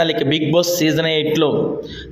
ఇక big Boss season ఎయిట్లో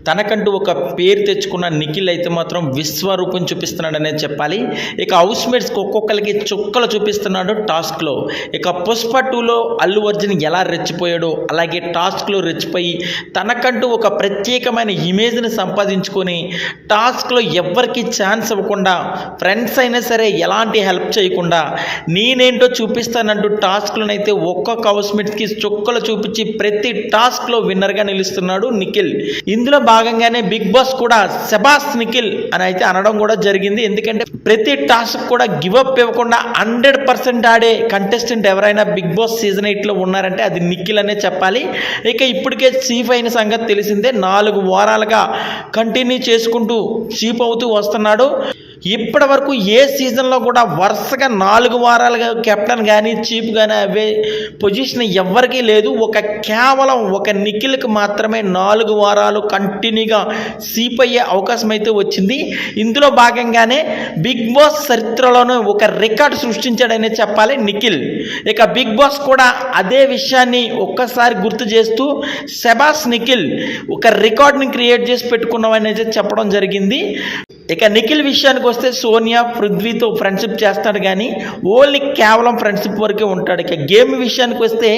తనకంటూ ఒక పేరు తెచ్చుకున్న నిఖిల్ అయితే మాత్రం విశ్వరూపం చూపిస్తున్నాడు అనేది చెప్పాలి. ఇక హౌస్ మేట్స్కి ఒక్కొక్కరికి చుక్కలు చూపిస్తున్నాడు టాస్క్లో. ఇక పుష్ప టూలో అల్లు అర్జున్ ఎలా రెచ్చిపోయాడో అలాగే టాస్క్లో రెచ్చిపోయి తనకంటూ ఒక ప్రత్యేకమైన ఇమేజ్ని సంపాదించుకొని టాస్క్లో ఎవ్వరికి ఛాన్స్ ఇవ్వకుండా ఫ్రెండ్స్ అయినా సరే ఎలాంటి హెల్ప్ చేయకుండా నేనేంటో చూపిస్తానంటూ టాస్క్లోనైతే ఒక్కొక్క హౌస్ మేట్స్కి చుక్కలు చూపించి ప్రతి టాస్క్లో విన్నర్గా నిలుస్తున్నాడు నిఖిల్. ఇందులో భాగంగానే బిగ్ బాస్ కూడా సెబాస్ నిఖిల్ అని అయితే అనడం కూడా జరిగింది. ఎందుకంటే ప్రతి టాస్క్ కూడా గివప్ ఇవ్వకుండా హండ్రెడ్ పర్సెంట్ ఆడే కంటెస్టెంట్ ఎవరైనా బిగ్ బాస్ సీజన్ ఎయిట్లో ఉన్నారంటే అది నిఖిల్ అనే చెప్పాలి. ఇక ఇప్పటికే చీఫ్ అయిన సంగతి తెలిసిందే. నాలుగు వారాలుగా కంటిన్యూ చేసుకుంటూ చీఫ్ అవుతూ వస్తున్నాడు. ఇప్పటి వరకు ఏ సీజన్లో కూడా వరుసగా నాలుగు వారాలుగా కెప్టెన్ కానీ చీఫ్ కానీ అవే పొజిషన్ ఎవ్వరికీ లేదు. ఒక కేవలం ఒక నిఖిల్కి మాత్రమే నాలుగు వారాలు కంటిన్యూగా సీప్ అయ్యే అవకాశం అయితే వచ్చింది. ఇందులో భాగంగానే బిగ్ బాస్ చరిత్రలోనే ఒక రికార్డ్ సృష్టించాడనే చెప్పాలి నిఖిల్. ఇక బిగ్ బాస్ కూడా అదే విషయాన్ని ఒక్కసారి గుర్తు చేస్తూ సెబాస్ నిఖిల్ ఒక రికార్డ్ని క్రియేట్ చేసి పెట్టుకున్నామని అయితే చెప్పడం జరిగింది. ఇక నిఖిల్ విషయానికి వస్తే సోనియా పృథ్వీతో ఫ్రెండ్షిప్ చేస్తాడు కానీ ఓన్లీ కేవలం ఫ్రెండ్షిప్ వరకే ఉంటాడు. ఇక గేమ్ విషయానికి వస్తే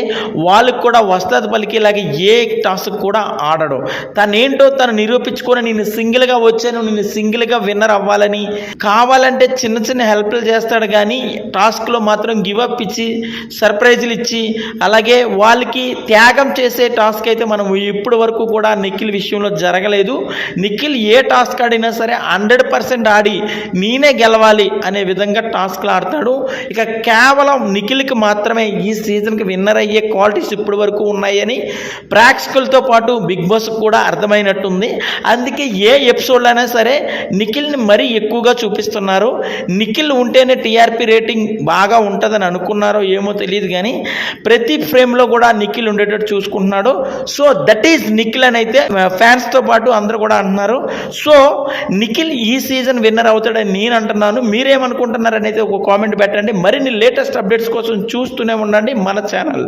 వాళ్ళకి కూడా వస్తాది పలికేలాగా ఏ టాస్క్ కూడా ఆడడు. తను ఏంటో తను నిరూపించుకొని నేను సింగిల్గా వచ్చాను నేను సింగిల్గా విన్నర్ అవ్వాలని కావాలంటే చిన్న చిన్న హెల్ప్లు చేస్తాడు కానీ టాస్క్లో మాత్రం గివ్ అప్ ఇచ్చి సర్ప్రైజులు ఇచ్చి అలాగే వాళ్ళకి త్యాగం చేసే టాస్క్ అయితే మనం ఇప్పటి వరకు కూడా నిఖిల్ విషయంలో జరగలేదు. నిఖిల్ ఏ టాస్క్ ఆడినా సరే హండ్రెడ్ పర్సెంట్ ఆడి నేనే గెలవాలి అనే విధంగా టాస్క్లు ఆడతాడు. ఇక కేవలం నిఖిల్కి మాత్రమే ఈ సీజన్కి విన్నర్ అయ్యే క్వాలిటీస్ ఇప్పటి వరకు ఉన్నాయని ప్రేక్షకులతో పాటు బిగ్ బాస్ కూడా అర్థమైనట్టుంది. అందుకే ఏ ఎపిసోడ్లో అయినా సరే నిఖిల్ని మరీ ఎక్కువగా చూపిస్తున్నారు. నిఖిల్ ఉంటేనే టీఆర్పీ రేటింగ్ బాగా ఉంటుందని అనుకున్నారో ఏమో తెలియదు కానీ ప్రతి ఫ్రేమ్లో కూడా నిఖిల్ ఉండేటట్టు చూసుకుంటున్నాడు. సో దట్ ఈజ్ నిఖిల్ అని అయితే ఫ్యాన్స్తో పాటు అందరూ కూడా అంటున్నారు. సో నిఖిల్ ఈ సీజన్ విన్నర్ అవుతాడని నేను అంటున్నాను. మీరేమనుకుంటున్నారని అయితే ఒక కామెంట్ పెట్టండి. మరిన్ని లేటెస్ట్ అప్డేట్స్ కోసం చూస్తూనే ఉండండి మన ఛానల్